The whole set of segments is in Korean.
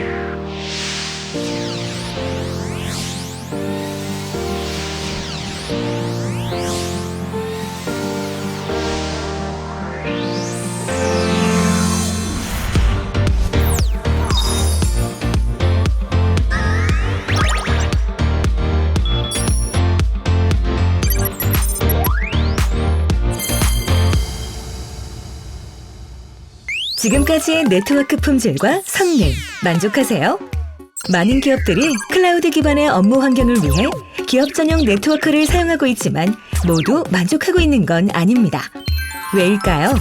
Yeah. 지금까지의 네트워크 품질과 성능 만족하세요? 많은 기업들이 클라우드 기반의 업무 환경을 위해 기업 전용 네트워크를 사용하고 있지만 모두 만족하고 있는 건 아닙니다. 왜일까요?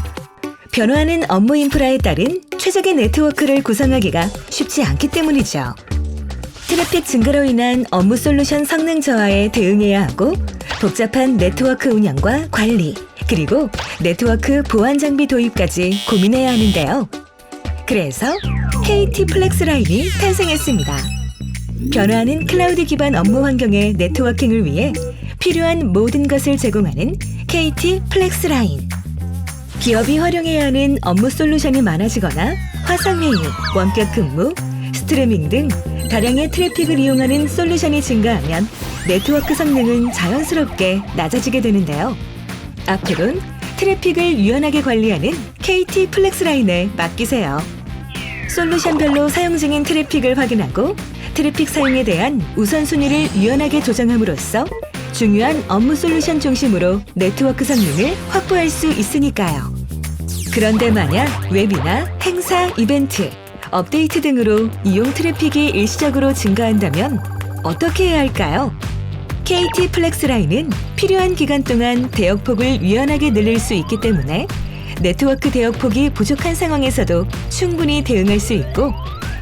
변화하는 업무 인프라에 따른 최적의 네트워크를 구성하기가 쉽지 않기 때문이죠. 트래픽 증가로 인한 업무 솔루션 성능 저하에 대응해야 하고 복잡한 네트워크 운영과 관리, 그리고 네트워크 보안 장비 도입까지 고민해야 하는데요. 그래서 KT 플렉스 라인이 탄생했습니다. 변화하는 클라우드 기반 업무 환경의 네트워킹을 위해 필요한 모든 것을 제공하는 KT 플렉스 라인. 기업이 활용해야 하는 업무 솔루션이 많아지거나 화상회의, 원격 근무, 스트리밍 등 다량의 트래픽을 이용하는 솔루션이 증가하면 네트워크 성능은 자연스럽게 낮아지게 되는데요. 앞으로는 트래픽을 유연하게 관리하는 KT 플렉스 라인에 맡기세요. 솔루션별로 사용 중인 트래픽을 확인하고 트래픽 사용에 대한 우선순위를 유연하게 조정함으로써 중요한 업무 솔루션 중심으로 네트워크 성능을 확보할 수 있으니까요. 그런데 만약 웹이나 행사, 이벤트, 업데이트 등으로 이용 트래픽이 일시적으로 증가한다면 어떻게 해야 할까요? KT 플렉스 라인은 필요한 기간 동안 대역폭을 유연하게 늘릴 수 있기 때문에 네트워크 대역폭이 부족한 상황에서도 충분히 대응할 수 있고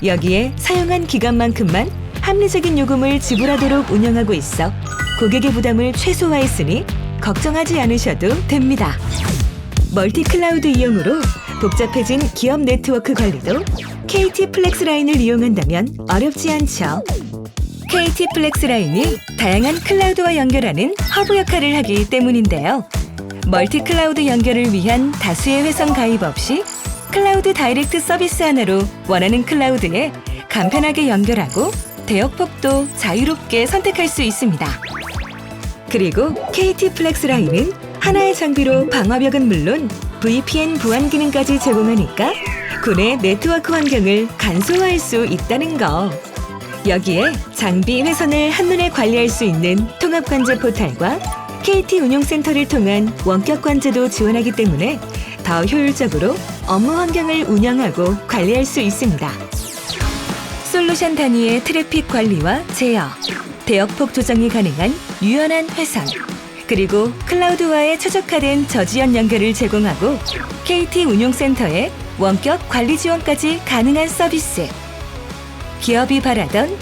여기에 사용한 기간만큼만 합리적인 요금을 지불하도록 운영하고 있어 고객의 부담을 최소화했으니 걱정하지 않으셔도 됩니다. 멀티 클라우드 이용으로 복잡해진 기업 네트워크 관리도 KT 플렉스 라인을 이용한다면 어렵지 않죠. KT 플렉스 라인이 다양한 클라우드와 연결하는 허브 역할을 하기 때문인데요. 멀티 클라우드 연결을 위한 다수의 회선 가입 없이 클라우드 다이렉트 서비스 하나로 원하는 클라우드에 간편하게 연결하고 대역폭도 자유롭게 선택할 수 있습니다. 그리고 KT 플렉스 라인은 하나의 장비로 방화벽은 물론 VPN 보안 기능까지 제공하니까 국내 네트워크 환경을 간소화할 수 있다는 거. 여기에 장비 회선을 한눈에 관리할 수 있는 통합 관제 포탈과 KT 운용센터를 통한 원격 관제도 지원하기 때문에 더 효율적으로 업무 환경을 운영하고 관리할 수 있습니다. 솔루션 단위의 트래픽 관리와 제어, 대역폭 조정이 가능한 유연한 회선, 그리고 클라우드와의 최적화된 저지연 연결을 제공하고 KT 운용센터의 원격 관리 지원까지 가능한 서비스. 기업이 바라던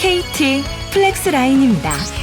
KT 플렉스 라인입니다.